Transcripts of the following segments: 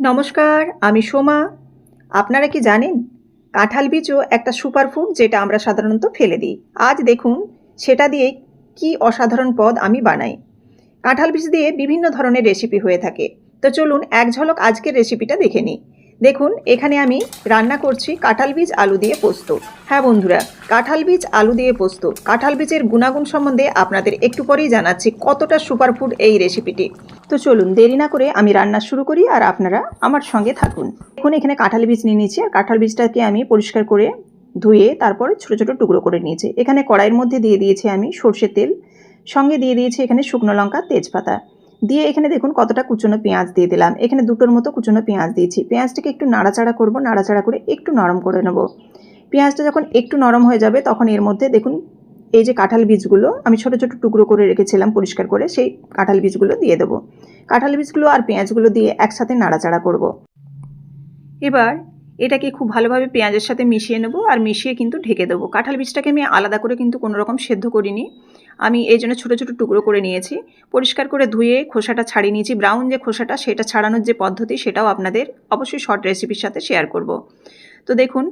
নমস্কার, আমি সোমা। আপনারা কি জানেন, কাঁঠাল বীজও একটা সুপারফুড যেটা আমরা সাধারণত ফেলে দিই। আজ দেখুন, সেটা দিয়ে কি অসাধারণ পদ আমি বানাই। কাঁঠাল বীজ দিয়ে বিভিন্ন ধরনের রেসিপি হয়ে থাকে। তো চলুন এক ঝলক আজকের রেসিপিটা দেখে নিই। দেখুন, এখানে আমি রান্না করছি কাঁঠাল বীজ, আলু দিয়ে পোস্ত। হ্যাঁ বন্ধুরা, কাঁঠাল বীজ, আলু দিয়ে পোস্ত। কাঁঠাল বীজের গুণাগুণ সম্বন্ধে আপনাদের একটু পরেই জানাচ্ছি কতটা সুপারফুড এই রেসিপিটি। তো চলুন, দেরি না করে আমি রান্না শুরু করি আর আপনারা আমার সঙ্গে থাকুন। এখন এখানে কাঁঠাল বীজ নিয়ে নিয়েছি আর কাঁঠাল বীজটাকে আমি পরিষ্কার করে ধুয়ে তারপরে ছোটো ছোটো টুকরো করে নিয়েছি। এখানে কড়াইয়ের মধ্যে দিয়ে দিয়েছি আমি সর্ষের তেল। সঙ্গে দিয়ে দিয়েছি এখানে শুকনো লঙ্কা, তেজপাতা। দিয়ে এখানে দেখুন কতটা কুচনো পেঁয়াজ দিয়ে দিলাম। এখানে দুটোর মতো কুচনো পেঁয়াজ দিয়েছি। পেঁয়াজটাকে একটু নাড়াচাড়া করব, নাড়াচাড়া করে একটু নরম করে নেব। পেঁয়াজটা যখন একটু নরম হয়ে যাবে, তখন এর মধ্যে দেখুন এই যে কাঁঠাল বীজগুলো আমি ছোটো ছোটো টুকরো করে রেখেছিলাম পরিষ্কার করে, সেই কাঁঠাল বীজগুলো দিয়ে দেবো। কাঁঠাল বীজগুলো আর পেঁয়াজগুলো দিয়ে একসাথে নাড়াচাড়া করব। এবার এটাকে খুব ভালোভাবে পেঁয়াজের সাথে মিশিয়ে নেব আর মিশিয়ে কিন্তু ঢেকে দেবো। কাঁঠাল বীজটাকে আমি আলাদা করে কিন্তু কোনো রকম সেদ্ধ করিনি। আমি এই জন্য ছোটো ছোটো টুকরো করে নিয়েছি। পরিষ্কার করে ধুয়ে খোসাটা ছাড়িয়ে নিয়েছি। ব্রাউন যে খোসাটা, সেটা ছাড়ানোর যে পদ্ধতি, সেটাও আপনাদের অবশ্যই শর্ট রেসিপির সাথে শেয়ার করব। তো দেখুন,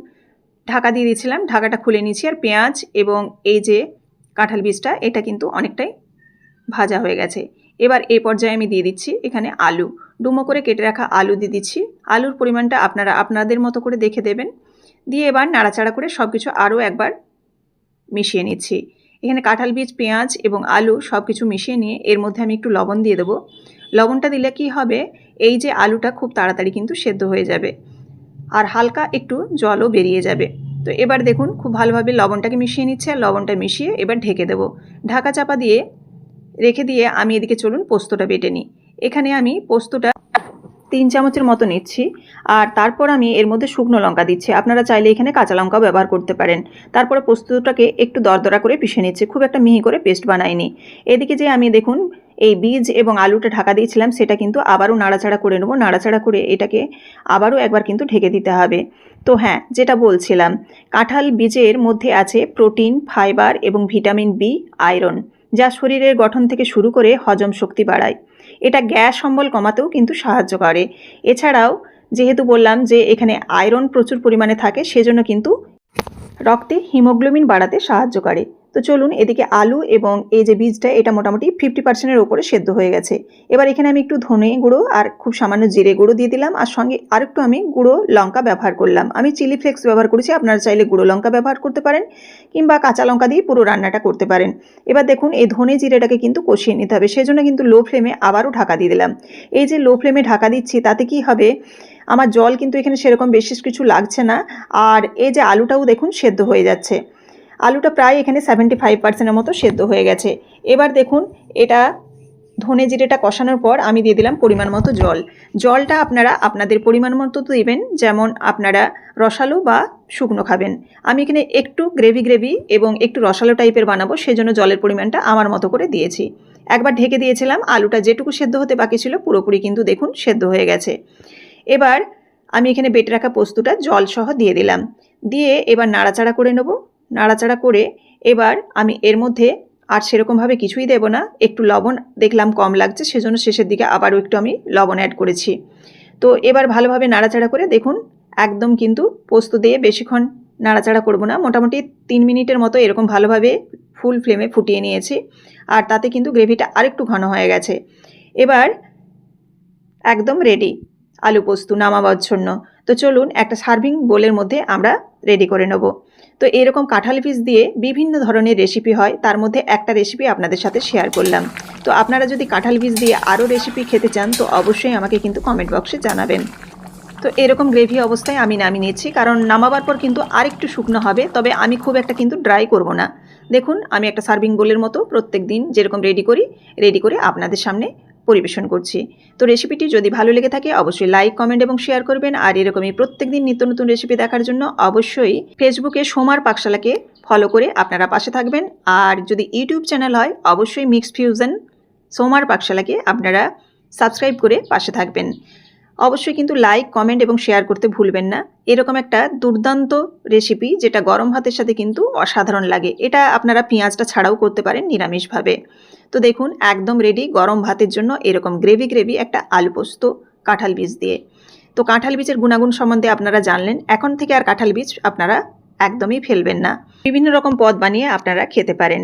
ঢাকা দিয়ে দিয়েছিলাম, ঢাকাটা খুলে নিয়েছি আর পেঁয়াজ এবং এই যে কাঁঠাল বীজটা, এটা কিন্তু অনেকটাই ভাজা হয়ে গেছে। এবার এই পর্যায়ে আমি দিয়ে দিচ্ছি এখানে আলু। ডুমো করে কেটে রাখা আলু দিয়ে দিচ্ছি। আলুর পরিমাণটা আপনারা, আপনাদের মতো করে দেখে দেবেন। দিয়ে এবার নাড়াচাড়া করে সব কিছু আরও একবার মিশিয়ে নিচ্ছি। এখানে কাঁঠাল বীজ, পেঁয়াজ এবং আলু সব কিছু মিশিয়ে নিয়ে এর মধ্যে আমি একটু লবণ দিয়ে দেবো। লবণটা দিলে কি হবে? এই যে আলুটা খুব তাড়াতাড়ি কিন্তু সেদ্ধ হয়ে যাবে আর হালকা একটু জলও বেরিয়ে যাবে। তো এবার দেখুন, খুব ভালোভাবে লবণটাকে মিশিয়ে নিচ্ছে আর লবণটা মিশিয়ে এবার ঢেকে দেবো। ঢাকা চাপা দিয়ে রেখে দিয়ে আমি এদিকে চলুন পোস্তটা বেটে নিই। এখানে আমি পোস্তটা তিন চামচের মতো নিচ্ছি। আর তারপর আমি এর মধ্যে শুকনো লঙ্কা দিচ্ছি। আপনারা চাইলে এখানে কাঁচা লঙ্কাও ব্যবহার করতে পারেন। তারপরে পোস্তটাকে একটু দরদরা করে পিষে নিচ্ছি। খুব একটা মিহি করে পেস্ট বানাইনি। এদিকে যে আমি দেখুন, এই বীজ এবং আলুটা ঢাকা দিয়েছিলাম, সেটা কিন্তু আবারও নাড়াচাড়া করে নেব। নাড়াচাড়া করে এটাকে আবারও একবার কিন্তু ঢেকে দিতে হবে। তো হ্যাঁ যেটা বলছিলাম, কাঁঠাল বীজের মধ্যে আছে প্রোটিন, ফাইবার এবং ভিটামিন বি, আয়রন, যা শরীরের গঠন থেকে শুরু করে হজম শক্তি বাড়ায়। এটা গ্যাস সম্বল কমাতেও কিন্তু সাহায্য করে। এছাড়াও, যেহেতু বললাম যে এখানে আয়রন প্রচুর পরিমাণে থাকে, সেজন্য কিন্তু রক্তে হিমোগ্লোবিন বাড়াতে সাহায্য করে। তো চলুন এদিকে আলু এবং এই যে বীজটা, এটা মোটামুটি ফিফটি পার্সেন্টের ওপরে সেদ্ধ হয়ে গেছে। এবার এখানে আমি একটু ধনে গুঁড়ো আর খুব সামান্য জিরে গুঁড়ো দিয়ে দিলাম আর সঙ্গে আরেকটু আমি গুঁড়ো লঙ্কা ব্যবহার করলাম। আমি চিলি ফ্লেক্স ব্যবহার করেছি, আপনারা চাইলে গুঁড়ো লঙ্কা ব্যবহার করতে পারেন কিংবা কাঁচা লঙ্কা দিয়ে পুরো রান্নাটা করতে পারেন। এবার দেখুন, এই ধনে জিরেটাকে কিন্তু কষিয়ে নিতে হবে, সেজন্য কিন্তু লো ফ্লেমে আবারও ঢাকা দিয়ে দিলাম। এই যে লো ফ্লেমে ঢাকা দিচ্ছি, তাতে কি হবে, আমার জল কিন্তু এখানে সেরকম বেশি কিছু লাগছে না। আর এই যে আলুটাও দেখুন সেদ্ধ হয়ে যাচ্ছে। আলুটা প্রায় এখানে সেভেন্টি ফাইভ পার্সেন্টের মতো সেদ্ধ হয়ে গেছে। এবার দেখুন, এটা ধনে জিরেটা কষানোর পর আমি দিয়ে দিলাম পরিমাণ মতো জল। জলটা আপনারা আপনাদের পরিমাণ মতো দেবেন, যেমন আপনারা রসালো বা শুকনো খাবেন। আমি এখানে একটু গ্রেভি গ্রেভি এবং একটু রসালো টাইপের বানাবো, সেজন্য জলের পরিমাণটা আমার মতো করে দিয়েছি। একবার ঢেকে দিয়েছিলাম, আলুটা যেটুকু সেদ্ধ হতে বাকি ছিল, পুরোপুরি কিন্তু দেখুন সেদ্ধ হয়ে গেছে। এবার আমি এখানে বেটে রাখা পোস্তটা জল সহ দিয়ে দিলাম। দিয়ে এবার নাড়াচাড়া করে নেব। নাড়াচাড়া করে এবার আমি এর মধ্যে আর সেরকমভাবে কিছুই দেব না। একটু লবণ দেখলাম কম লাগছে, সেজন্য শেষের দিকে আবারও একটু আমি লবণ অ্যাড করেছি। তো এবার ভালোভাবে নাড়াচাড়া করে দেখুন, একদম কিন্তু পোস্ত দিয়ে বেশিক্ষণ নাড়াচাড়া করব না। মোটামুটি তিন মিনিটের মতো এরকম ভালোভাবে ফুল ফ্লেমে ফুটিয়ে নিয়েছি। আর তাতে কিন্তু গ্রেভিটা আরেকটু ঘন হয়ে গেছে। এবার একদম রেডি আলু পোস্ত নামাবার জন্য। তো চলুন একটা সার্ভিং বোলের মধ্যে আমরা রেডি করে নেব। তো এরকম কাঁঠাল পিস দিয়ে বিভিন্ন ধরনের রেসিপি হয়, তার মধ্যে একটা রেসিপি আপনাদের সাথে শেয়ার করলাম। তো আপনারা যদি কাঁঠাল পিস দিয়ে আরও রেসিপি খেতে চান, তো অবশ্যই আমাকে কিন্তু কমেন্ট বক্সে জানাবেন। তো এরকম গ্রেভি অবস্থায় আমি নামিয়ে নিচ্ছি কারণ নামাবার পর কিন্তু আরেকটু শুকনো হবে, তবে আমি খুব একটা কিন্তু ড্রাই করব না। দেখুন, আমি একটা সার্ভিং বোলের মতো প্রত্যেক দিন যেরকম রেডি করি রেডি করে আপনাদের সামনে পরিবেশন করছি। তো রেসিপিটি যদি ভালো লেগে থাকে, অবশ্যই লাইক কমেন্ট এবং শেয়ার করবেন। আর এরকমই প্রত্যেক দিন নিত্য নতুন রেসিপি দেখার জন্য অবশ্যই ফেসবুকে সোমার পাকশালাকে ফলো করে আপনারা পাশে থাকবেন। আর যদি ইউটিউব চ্যানেল হয়, অবশ্যই মিক্স ফিউশন সোমার পাকশালাকে আপনারা সাবস্ক্রাইব করে পাশে থাকবেন। অবশ্যই কিন্তু লাইক কমেন্ট এবং শেয়ার করতে ভুলবেন না। এরকম একটা দুর্দান্ত রেসিপি যেটা গরম ভাতের সাথে কিন্তু অসাধারণ লাগে। এটা আপনারা পেঁয়াজটা ছাড়াও করতে পারেন নিরামিষভাবে। তো দেখুন, একদম রেডি গরম ভাতের জন্য এরকম গ্রেভি গ্রেভি একটা আলু পোস্ত, কাঁঠাল বীজ দিয়ে। তো কাঁঠাল বীজের গুণাগুণ সম্বন্ধে আপনারা জানলেন, এখন থেকে আর কাঁঠাল বীজ আপনারা একদমই ফেলবেন না। বিভিন্ন রকম পদ বানিয়ে আপনারা খেতে পারেন।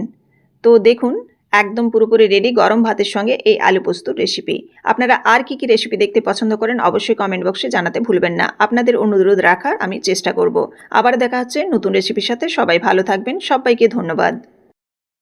তো দেখুন একদম পুরোপুরি রেডি গরম ভাতের সঙ্গে এই আলু পোস্তর রেসিপি আপনারা আর কি কি রেসিপি দেখতে পছন্দ করেন অবশ্যই কমেন্ট বক্সে জানাতে ভুলবেন না। আপনাদের অনুরোধ রাখার আমি চেষ্টা করব। আবার দেখা হচ্ছে নতুন রেসিপির সাথে। সবাই ভালো থাকবেন। সবাইকে ধন্যবাদ।